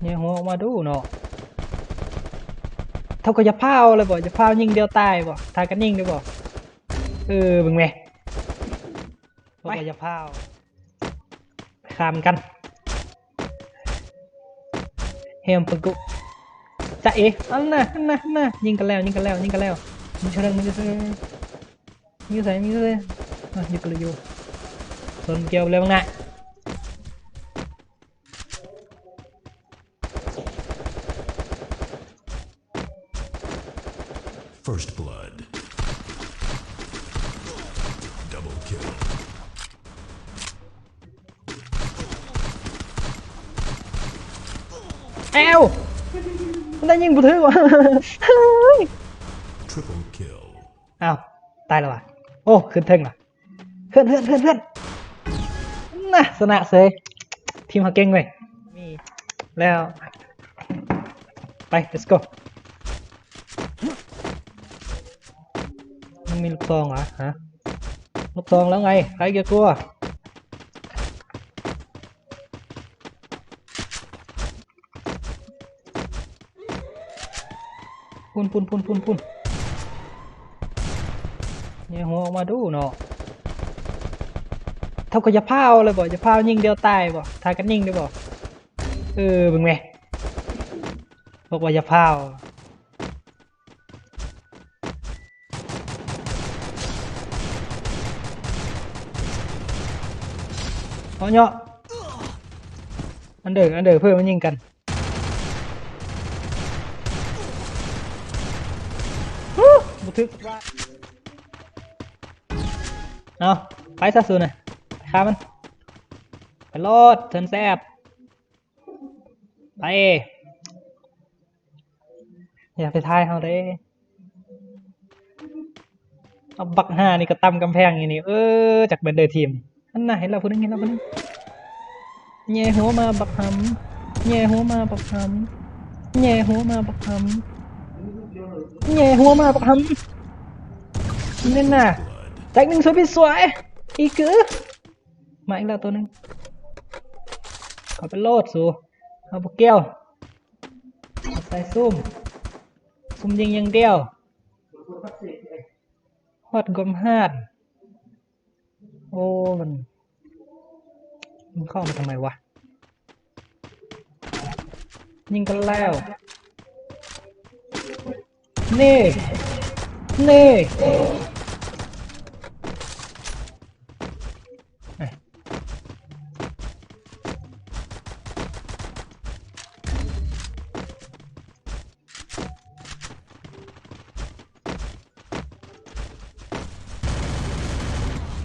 เนี่ยหัวออกมาดูเนาะเท่ากับจะพาวเลยบ่จะพาวยิงเดียวตายบ่ทายกันยิงได้บ่เออบึงแม่เท่ากับจะพาวข้ามกันเฮมปะกุจะเอ๋อันน่ะอันน่ะอันน่ะยิงกันแล้วยิงกันแล้วยิงกันแล้วยิงเชิงมันจะเชิงยิงใส่ยิงใส่อะยิงกันเลยอยู่ส่วนเกี่ยวเร็วนะ First blood. Double kill. แอวมันได้ยิงบุทึกว่ะ Triple kill. อ้าวตายแล้วว่ะโอ้ขึ้นเทิงว่ะ เพื่อนเพื่อนเพื่อนเพื่อนน่ะสนะเซยทีมเขาเก่งเลยมีแล้วไป let's go มันมีลูกซองเหรอฮะลูกซองแล้วไงใครจะกลัวพุ่นพุ่นพุ่นพุ่นพุ่นเนี่ยหัวออกมาดูเนาะเท่ากับจะพาวเลยบ่จะพาวยิงเดียวตายบ่ทายกันยิงได้บ่เออบึงแม่บอกว่าจะพาว เอาเนาะอันเดอร์อันเดอร์เพื่อนมันยิงกันฮู้บุทึกเอาไปซะสูน่ะไปฆ่ามันไปโลดเทินแซบไปอย่าไปทายเขาเด้เอาบักห้านี่ก็ตั้มกำแพงอย่างนี้เออจากเบนเดอร์ทีม อันน่ะเห็นเราพูดนึงเห็นเราพูดนึงแย่หัวมาบักหำแย่หัวมาบักหำแย่หัวมาบักหำแย่หัวมาบักหำนี่น่ะแจ็คหนึ่งสวยพี่สวยอีกคือมาอีกแล้วตัวนึงขอเป็นโลดสูเอาบุกเกี้ยวเอใส่ซุ่มซุ่มยิงย่างเดียวฮอดกลมฮาดโอ้มัน มันเข้ามาทำไมวะ ยิงกันแล้ว นี่ นี่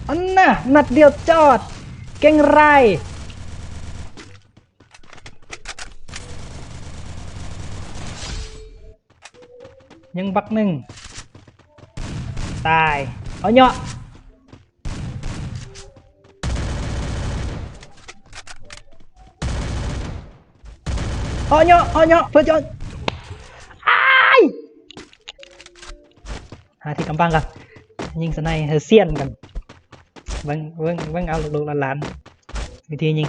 อันน่ะนัดเดียวจอด เก่งไรยังบักหนึ่งตายเอาเนาะเอาเนาะเอาเนาะเพื่อจนอ้ายหาที่กำบังกันยิงสไนเฮอเซียนกัน เบิ้งเบิ้งเบิ้งเอาลูกๆหลานๆวิธียิง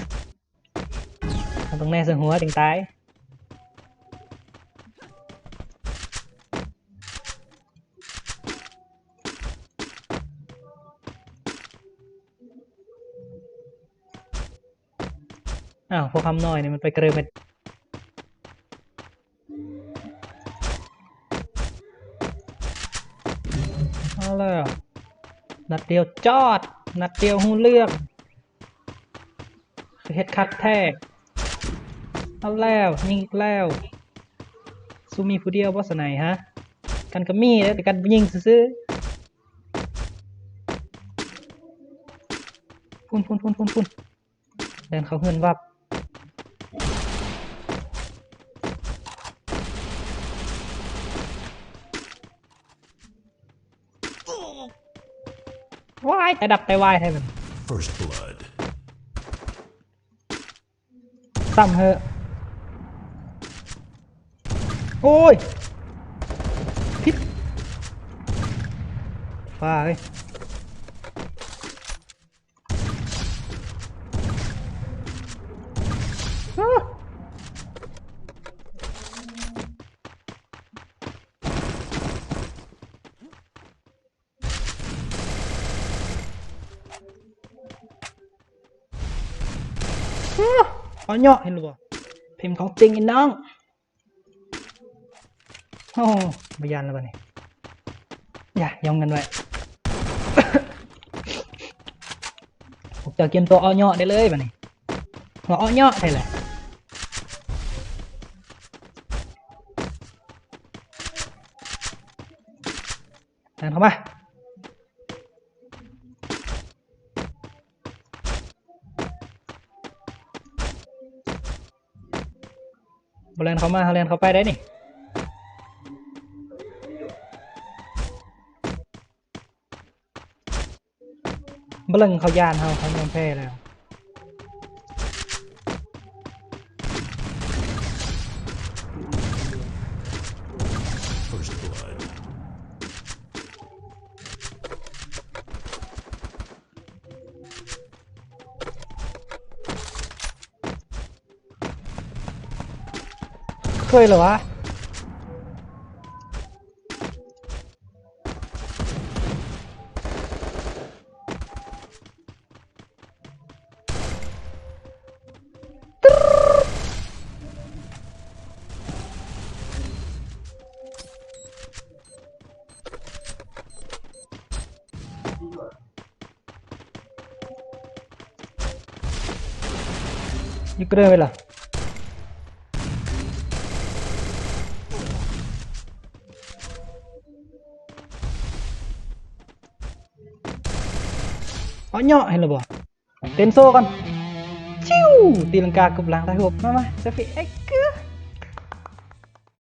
เอาตรงแน่เสือหัวถึงตาย อ้าวพวกคำน้อยเนี่ยมันไปเกลือเม็ดเอาเลยนัดเดียวจอด นัดเดียวหูเลือกเฮ็ดคัดแท้เอาแล้วยิงอีกแล้วซูมีผู้เดียวบ่สนไนฮะ กันก็มีเด้อแต่กันยิงซื้อพุ่นพุ่นพุ่นพุ่นพุ่นเดินเขาเฮือนวับ ว้ายแต่ดับแต่วายให้มัน First blood. ซ้ำเหอะโอ้ยพิษฟ้าเอ้ย อ๋อเนาะเห็นหรือเปล่าพิมพ์ของจริงไอ้น้องโอ้บยันแล้วปะเนี่ยอย่ายองกันไว้ผมจะกินตัวอ้อเนาะได้เลยปะเนี่ยหัวอ้อเนาะใช่แหละเดินเข้ามา บอลเลนเข้ามาเขาเลนเข้าไปได้นี่บอลเลงเขายานเขาเขายอมแพ้แล้ว เคยเหรอ วะ You kena wala. Có nhỏ hay là bỏ? Tên xô con. Chiu, ตีลังกากับหลังได้